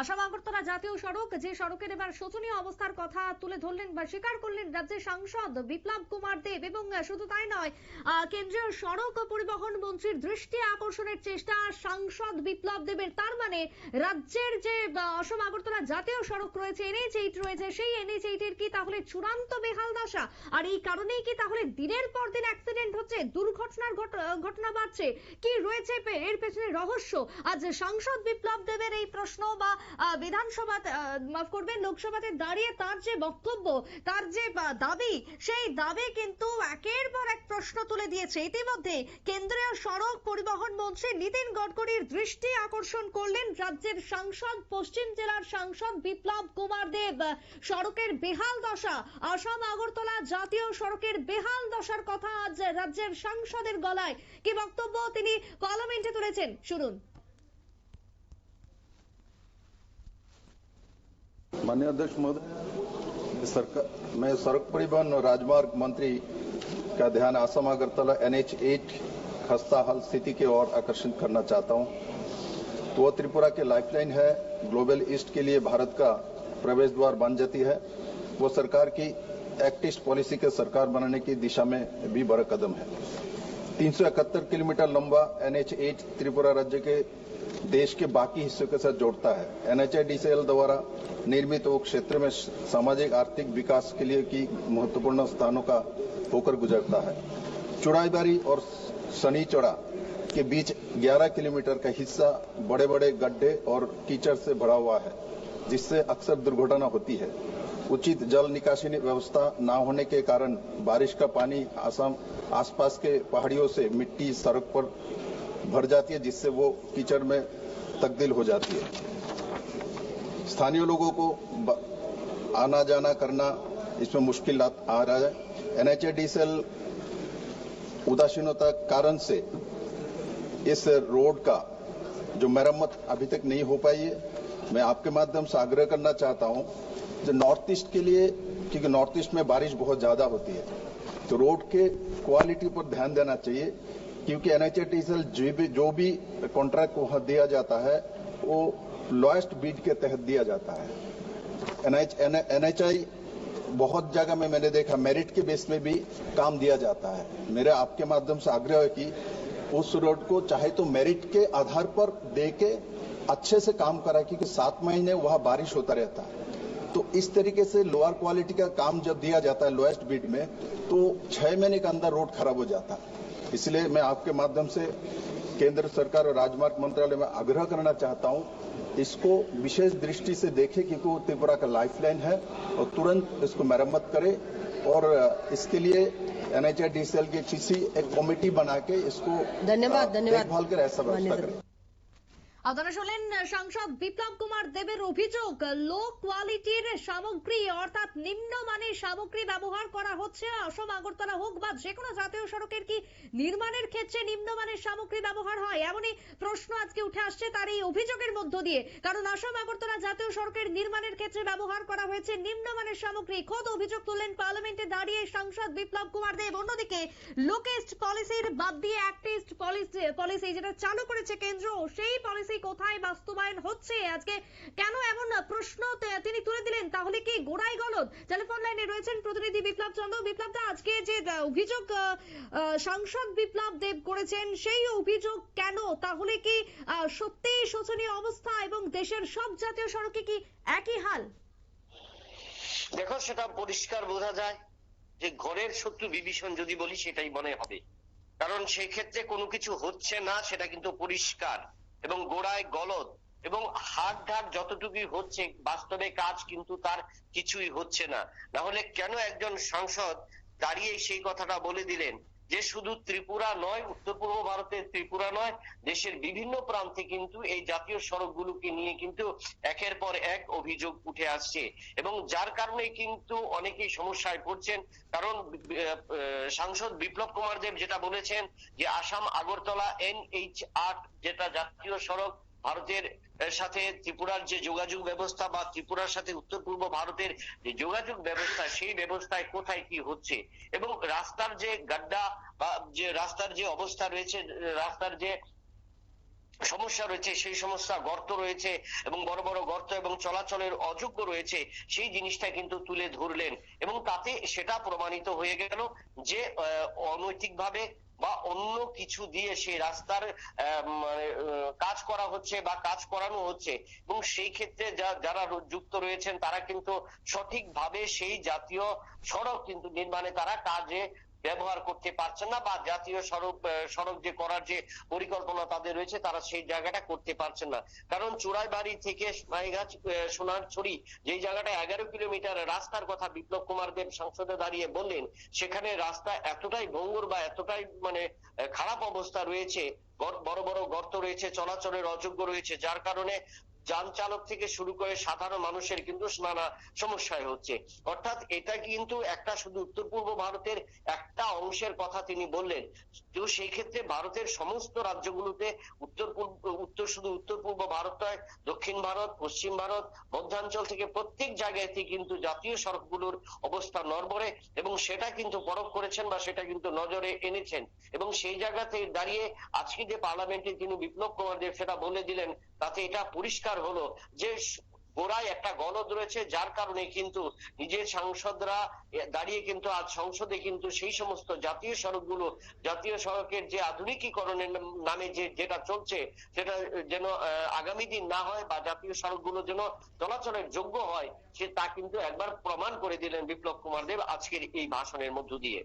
আসাম আগরতলা জাতীয় সড়ক, যে সড়কের এবার শোচনীয় অবস্থার কথা তুলে ধরলেন বা স্বীকার করলেন রাজ্যের সাংসদ বিপ্লব কুমার দেব এবং শুধু তাই নয় কেন্দ্রীয় সড়ক পরিবহন মন্ত্রীর দৃষ্টি আকর্ষণের চেষ্টা সাংসদ বিপ্লব দেবের। তার মানে রাজ্যের যে অসম আগরতলা জাতীয় সড়ক রয়েছে এনএইচ এইট রয়েছে, সেই এনএইচ এইটের কি তাহলে চূড়ান্ত বেহাল দশা? আর এই কারণেই কি তাহলে দিনের পর দিন অ্যাক্সিডেন্ট হচ্ছে, দুর্ঘটনার ঘট- ঘটনা বাড়ছে? কি রয়েছে এর পেছনে রহস্য? আজ সাংসদ বিপ্লব দেবের এই প্রশ্ন বা বিধানসভা মাফ লোকসভাতে দাঁড়িয়ে তার যে বক্তব্য, তার যে দাবি, সেই দাবি কিন্তু একের পর এক প্রশ্ন তুলে দিয়েছে। ইতিমধ্যে কেন্দ্রীয় সড়ক পরিবহন মন্ত্রী নীতিন গডকরির দৃষ্টি আকর্ষণ করলেন রাজ্যের সাংসদ, পশ্চিম জেলার সাংসদ বিপ্লব কুমার দেব। সড়কের বেহাল দশা, আসাম আগরতলা জাতীয় সড়কের বেহাল দশার কথা আজ রাজ্যের সাংসদের গলায়। কি বক্তব্য তিনি কলমেন্টে তুলেছেন? শুনুন। माननीय अध्यक्ष महोदय मैं सड़क परिवहन और राजमार्ग मंत्री का ध्यान Assam Agartala N H eight खस्ता हाल स्थिति की ओर आकर्षित करना चाहता हूँ। तो वो त्रिपुरा के लाइफलाइन है ग्लोबल ईस्ट के लिए भारत का प्रवेश द्वार बन जाती है। वो सरकार की एक्टिस्ट पॉलिसी के सरकार बनाने की दिशा में भी बड़ा कदम है। तीन सौ इकहत्तर किलोमीटर लंबा एनएच एट त्रिपुरा राज्य के देश के बाकी हिस्सों के साथ जोड़ता है। एनएचआईडीसीएल द्वारा निर्मित वो क्षेत्र में सामाजिक, आर्थिक विकास के लिए की महत्वपूर्ण स्थानों का होकर गुजरता है। चुड़ाईबारी और सनी चौड़ा के बीच 11 किलोमीटर का हिस्सा बड़े बड़े गड्ढे और कीचड़ से भरा हुआ है, जिससे अक्सर दुर्घटना होती है। उचित जल निकासी व्यवस्था न होने के कारण बारिश का पानी आसाम, आसपास के पहाड़ियों से मिट्टी सड़क पर भर जाती है, जिससे वो कीचड़ में तब्दील हो जाती है। स्थानीय लोगों को आना जाना करना इसमें मुश्किल आ रहा है। एनएचएडीसीएल उदासीनता कारण से इस रोड का जो मरम्मत अभी तक नहीं हो पाई है, मैं आपके माध्यम से आग्रह करना चाहता हूँ जो नॉर्थ ईस्ट के लिए, क्योंकि नॉर्थ ईस्ट में बारिश बहुत ज़्यादा होती है तो रोड के क्वालिटी पर ध्यान देना चाहिए, क्योंकि एनएचएटीसीएल जो भी जो भी कॉन्ट्रैक्ट वहाँ दिया जाता है, वो लोएस्ट बीड के तहत दिया जाता है। एनएच एनएचआई बहुत जगह में मैंने देखा मेरिट के बेस में भी काम दिया जाता है। मेरा आपके माध्यम से आग्रह है कि उस रोड को चाहे तो मेरिट के आधार पर दे के अच्छे से काम करा, क्योंकि सात महीने वहाँ बारिश होता रहता है। तो इस तरीके से लोअर क्वालिटी का काम जब दिया जाता है लोएस्ट बीट में तो छह महीने के अंदर रोड खराब हो जाता है। इसलिए मैं आपके माध्यम से केंद्र सरकार और राजमार्ग मंत्रालय में आग्रह करना चाहता हूँ इसको विशेष दृष्टि से देखे क्योंकि वो त्रिपुरा का लाइफलाइन है और तुरंत इसको मरम्मत करे और इसके लिए एनएचआईडीसीएल की किसी एक कमेटी बना के इसको धन्यवाद, धन्यवाद। देखभाल कर ऐसा व्यवस्था करें। আপনারা শুনলেন সাংসদ বিপ্লব কুমার দেবের অভিযোগ লো কোয়ালিটির সামগ্রী, অর্থাৎ নিম্নমানের সামগ্রী ব্যবহার করা হচ্ছে অসম আগরতলা হোক বা যে কোনো জাতীয় সড়কের কি নির্মাণের ক্ষেত্রে নিম্নমানের সামগ্রী ব্যবহার হয়? এমনই প্রশ্ন আজকে উঠে আসছে তার এই অভিযোগের মধ্য দিয়ে। কারণ অসম আগরতলা জাতীয় সড়কের নির্মাণের ক্ষেত্রে ব্যবহার করা হয়েছে নিম্নমানের সামগ্রী। খোদ অভিযোগ তুললেন পার্লামেন্টে দাঁড়িয়ে সাংসদ বিপ্লব কুমার দেব। অন্যদিকে লোকেস্ট পলিসির বাদ দিয়ে অ্যাক্টিস্ট পলিসি পলিসি যেটা চালু করেছে কেন্দ্র, সেই পলিসি কোথায় বাস্তবায়ন হচ্ছে? আজকে কেন এমন প্রশ্ন তিনি তুলে দিলেন? তাহলে কি গোড়াই গলদ? টেলিফোন লাইনে রয়েছেন প্রতিনিধি বিপ্লব চন্দ্র বিপ্লব দা আজকে যে অভিযোগ সাংসদ বিপ্লব দেব করেছেন সেই অভিযোগ কেন? তাহলে কি আহ, সত্যিই শোচনীয় অবস্থা এবং দেশের সব জাতীয় সড়কে কি একই হাল? দেখো সেটা পরিষ্কার বোঝা যায় যে ঘরের শত্রু বিভীষণ যদি বলি সেটাই মনে হবে। কারণ সেই ক্ষেত্রে কোনো কিছু হচ্ছে না সেটা কিন্তু পরিষ্কার। এবং গোড়ায় গলদ এবং হাট ঢাট যতটুকুই হচ্ছে, বাস্তবে কাজ কিন্তু তার কিছুই হচ্ছে না। না হলে কেন একজন সাংসদ দাঁড়িয়ে সেই কথাটা বলে দিলেন? যে শুধু ত্রিপুরা নয় উত্তর পূর্ব ভারতের ত্রিপুরা নয়, দেশের বিভিন্ন প্রান্তে কিন্তু এই জাতীয় সড়কগুলোকে নিয়ে কিন্তু একের পর এক অভিযোগ উঠে আসছে। এবং যার কারণে কিন্তু অনেকেই সমস্যায় পড়ছেন। কারণ সাংসদ বিপ্লব কুমার দেব যেটা বলেছেন যে আসাম আগরতলা এন এইচ আট যেটা জাতীয় সড়ক, ভারতের এর সাথে ত্রিপুরার যে যোগাযোগ ব্যবস্থা বা ত্রিপুরার সাথে উত্তর পূর্ব ভারতের যে যোগাযোগ ব্যবস্থা, সেই ব্যবস্থায় কোথায় কি হচ্ছে? এবং রাস্তার যে গাড্ডা বা যে রাস্তার যে অবস্থা রয়েছে, রাস্তার যে সমস্যা রয়েছে, সেই সমস্যা গর্ত রয়েছে এবং বড় বড় গর্ত এবং চলাচলের অযোগ্য রয়েছে, সেই জিনিসটা কিন্তু তুলে ধরলেন। এবং তাতে সেটা প্রমাণিত হয়ে গেল যে অনৈতিকভাবে বা অন্য কিছু দিয়ে সেই রাস্তার মানে, কাজ করা হচ্ছে বা কাজ করানো হচ্ছে। এবং সেই ক্ষেত্রে যারা যুক্ত রয়েছেন তারা কিন্তু সঠিকভাবে সেই জাতীয় সড়ক কিন্তু নির্মাণে তারা কাজে ব্যবহার করতে পারছেন না বা জাতীয় সড়ক সড়ক যে করার যে পরিকল্পনা তাদের রয়েছে, তারা সেই জায়গাটা করতে পারছেন না। কারণ চুড়াইবাড়ি থেকে মাইগাছ সোনারছড়ি, যেই জায়গাটা এগারো কিলোমিটার রাস্তার কথা বিপ্লব কুমার দেব সংসদে দাঁড়িয়ে বললেন, সেখানে রাস্তা এতটাই ভঙ্গুর বা এতটাই মানে খারাপ অবস্থা রয়েছে বড় বড় গর্ত রয়েছে, চলাচলের অযোগ্য রয়েছে, যার কারণে যান চালক থেকে শুরু করে সাধারণ মানুষের কিন্তু নানা সমস্যায় হচ্ছে। অর্থাৎ এটা কিন্তু একটা শুধু উত্তর পূর্ব ভারতের একটা অংশের কথা তিনি বললেন। তো সেই ক্ষেত্রে ভারতের সমস্ত রাজ্যগুলোতে উত্তর পূর্ব, উত্তর শুধু উত্তর পূর্ব ভারত নয়, দক্ষিণ ভারত, পশ্চিম ভারত, মধ্যাঞ্চল থেকে প্রত্যেক জায়গাতে কিন্তু জাতীয় সড়কগুলোর অবস্থা নড়বড়ে এবং সেটা কিন্তু পরখ করেছেন বা সেটা কিন্তু নজরে এনেছেন। এবং সেই জায়গাতে দাঁড়িয়ে আজকে যে পার্লামেন্টে তিনি বিপ্লব কুমার দেব সেটা বলে দিলেন তাতে এটা পরিষ্কার হলো যে গোড়ায় একটা গলদ রয়েছে, যার কারণে কিন্তু নিজের সাংসদরা দাঁড়িয়ে কিন্তু আজ সংসদে কিন্তু সেই সমস্ত জাতীয় সড়কগুলো, জাতীয় সড়কের যে আধুনিকীকরণের নামে যে যেটা চলছে, সেটা যেন আগামী দিন না হয় বা জাতীয় সড়কগুলো যেন চলাচলের যোগ্য হয়, সে তা কিন্তু একবার প্রমাণ করে দিলেন বিপ্লব কুমার দেব আজকের এই ভাষণের মধ্য দিয়ে।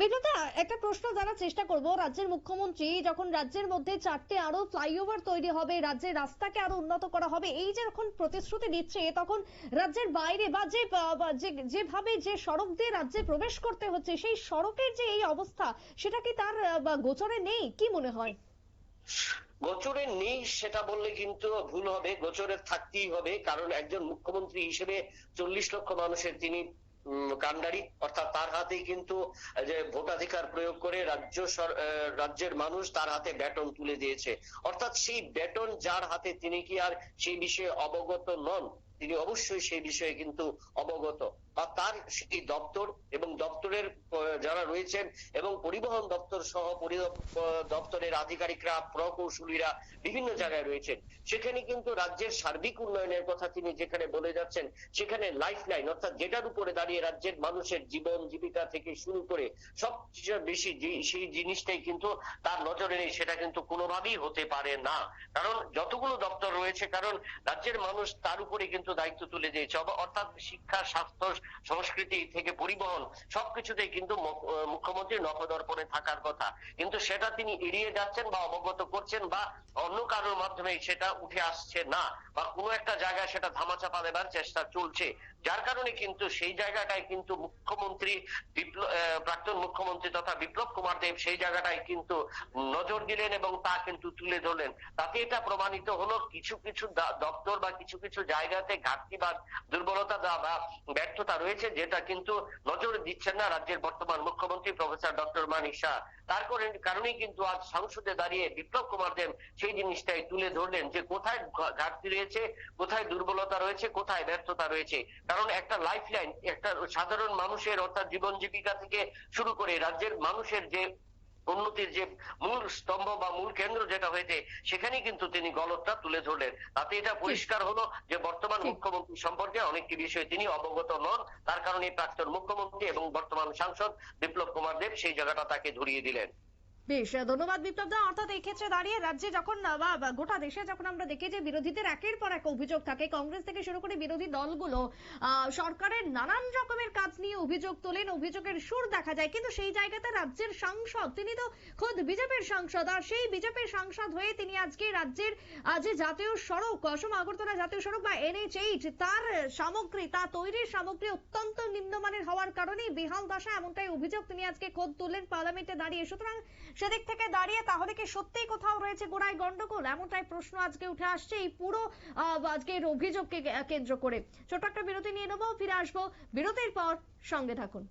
বিপ্লবদা একটা প্রশ্ন জানার চেষ্টা করব। রাজ্যের মুখ্যমন্ত্রী যখন রাজ্যের মধ্যে চারটে আরও ফ্লাইওভার তৈরি হবে, রাজ্যের রাস্তাকে আরও উন্নত করা হবে, এই যে প্রতিশ্রুতি দিচ্ছে, তখন রাজ্যের বাইরে বা যে যেভাবে যে সড়ক দিয়ে রাজ্যে প্রবেশ করতে হচ্ছে, সেই সড়কের যে এই অবস্থা, সেটা কি তার গোচরে নেই? কি মনে হয়? গোচরে নেই, সেটা বললে কিন্তু ভুল হবে। গোচরে থাকতেই হবে, কারণ একজন মুখ্যমন্ত্রী হিসেবে চল্লিশ লক্ষ মানুষের তিনি কাণ্ডারি অর্থাৎ তার হাতেই কিন্তু যে ভোটাধিকার প্রয়োগ করে রাজ্য রাজ্যের মানুষ তার হাতে ব্যাটন তুলে দিয়েছে। অর্থাৎ সেই ব্যাটন যার হাতে তিনি কি আর সেই বিষয়ে অবগত নন? তিনি অবশ্যই সেই বিষয়ে কিন্তু অবগত। বা তার সেই দপ্তর এবং দপ্তরের যারা রয়েছেন এবং পরিবহন দপ্তর সহ দপ্তরের আধিকারিকরা, প্রকৌশলীরা বিভিন্ন জায়গায় রয়েছেন। সেখানে কিন্তু রাজ্যের সার্বিক উন্নয়নের কথা তিনি যেখানে বলে যাচ্ছেন, সেখানে লাইফ লাইন অর্থাৎ যেটার উপরে দাঁড়িয়ে রাজ্যের মানুষের জীবন, জীবিকা থেকে শুরু করে সবচেয়ে বেশি সেই জিনিসটাই কিন্তু তার নজরে নেই, সেটা কিন্তু কোনোভাবেই হতে পারে না। কারণ যতগুলো দপ্তর রয়েছে, কারণ রাজ্যের মানুষ তার উপরে কিন্তু দায়িত্ব তুলে দিয়েছে। অর্থাৎ শিক্ষা, স্বাস্থ্য, সংস্কৃতি থেকে পরিবহন সবকিছুতেই কিন্তু মুখ- মুখ্যমন্ত্রী নখদর্পণে থাকার কথা। কিন্তু সেটা তিনি এড়িয়ে যাচ্ছেন বা অবগত করছেন বা অন্য কারোর মাধ্যমে সেটা উঠে আসছে না বা কোনো একটা জায়গায় সেটা ধামাচাপা দেবার চেষ্টা চলছে। যার কারণে কিন্তু সেই জায়গাটায় কিন্তু মুখ্যমন্ত্রী প্রাক্তন মুখ্যমন্ত্রী তথা বিপ্লব কুমার দেব সেই জায়গাটায় কিন্তু নজর দিলেন এবং তা কিন্তু তুলে ধরলেন। তাতে এটা প্রমাণিত হলো কিছু কিছু দপ্তর বা কিছু কিছু জায়গাতে ঘাটতি বা দুর্বলতা বা ব্যর্থতা রয়েছে যেটা কিন্তু নজর দিচ্ছেন না রাজ্যের বর্তমান মুখ্যমন্ত্রী প্রফেসর ডক্টর মানিক শাহ। তার কারণেই কিন্তু আজ সংসদে দাঁড়িয়ে বিপ্লব কুমার দেব সেই জিনিসটাই তুলে ধরলেন যে কোথায় ঘাটতি রয়েছে, কোথায় দুর্বলতা রয়েছে, কোথায় ব্যর্থতা রয়েছে। কারণ একটা লাইফ লাইন একটা সাধারণ মানুষের অর্থাৎ জীবন জীবিকা থেকে শুরু করে রাজ্যের মানুষের যে উন্নতির যে মূল স্তম্ভ বা মূল কেন্দ্র যেটা হয়েছে সেখানে কিন্তু তিনি গলতটা তুলে ধরলেন। তাতে এটা পরিষ্কার হলো যে বর্তমান মুখ্যমন্ত্রী সম্পর্কে অনেকটি বিষয়ে তিনি অবগত নন। তার কারণে প্রাক্তন মুখ্যমন্ত্রী এবং বর্তমান সাংসদ বিপ্লব কুমার দেব সেই জায়গাটা তাকে ধরিয়ে দিলেন। বেশ, ধন্যবাদ বিপ্লব দা অর্থাৎ এই ক্ষেত্রে দাঁড়িয়ে রাজ্যে যখন বা গোটা দেশে যখন আমরা দেখি যে বিরোধীদের একের পর এক অভিযোগ থাকে, কংগ্রেস থেকে শুরু করে বিরোধী দলগুলো সরকারের নানান রকমের কাজ নিয়ে অভিযোগ তোলেন, অভিযোগের সুর দেখা যায়। কিন্তু সেই জায়গাতে রাজ্যের সাংসদ, তিনি তো খোদ বিজেপির সাংসদ, আর সেই বিজেপির সাংসদ হয়ে তিনি আজকে রাজ্যের যে জাতীয় সড়ক, অসম আগরতলা জাতীয় সড়ক বা এনএইচ এইট তার সামগ্রী, তা তৈরির সামগ্রী অত্যন্ত নিম্নমানের হওয়ার কারণেই বেহাল দশা এমনটাই অভিযোগ তিনি আজকে খোদ তুললেন পার্লামেন্টে দাঁড়িয়ে। সুতরাং সেদিক থেকে দাঁড়িয়ে তাহলে কি সত্যিই কোথাও রয়েছে গোড়ায় গন্ডগোল? এমনটাই প্রশ্ন আজকে উঠে আসছে এই পুরো আজকের অভিযোগকে কেন্দ্র করে। ছোট একটা বিরতি নিয়ে নেব, ফিরে আসব বিরতির পর সঙ্গে থাকুন।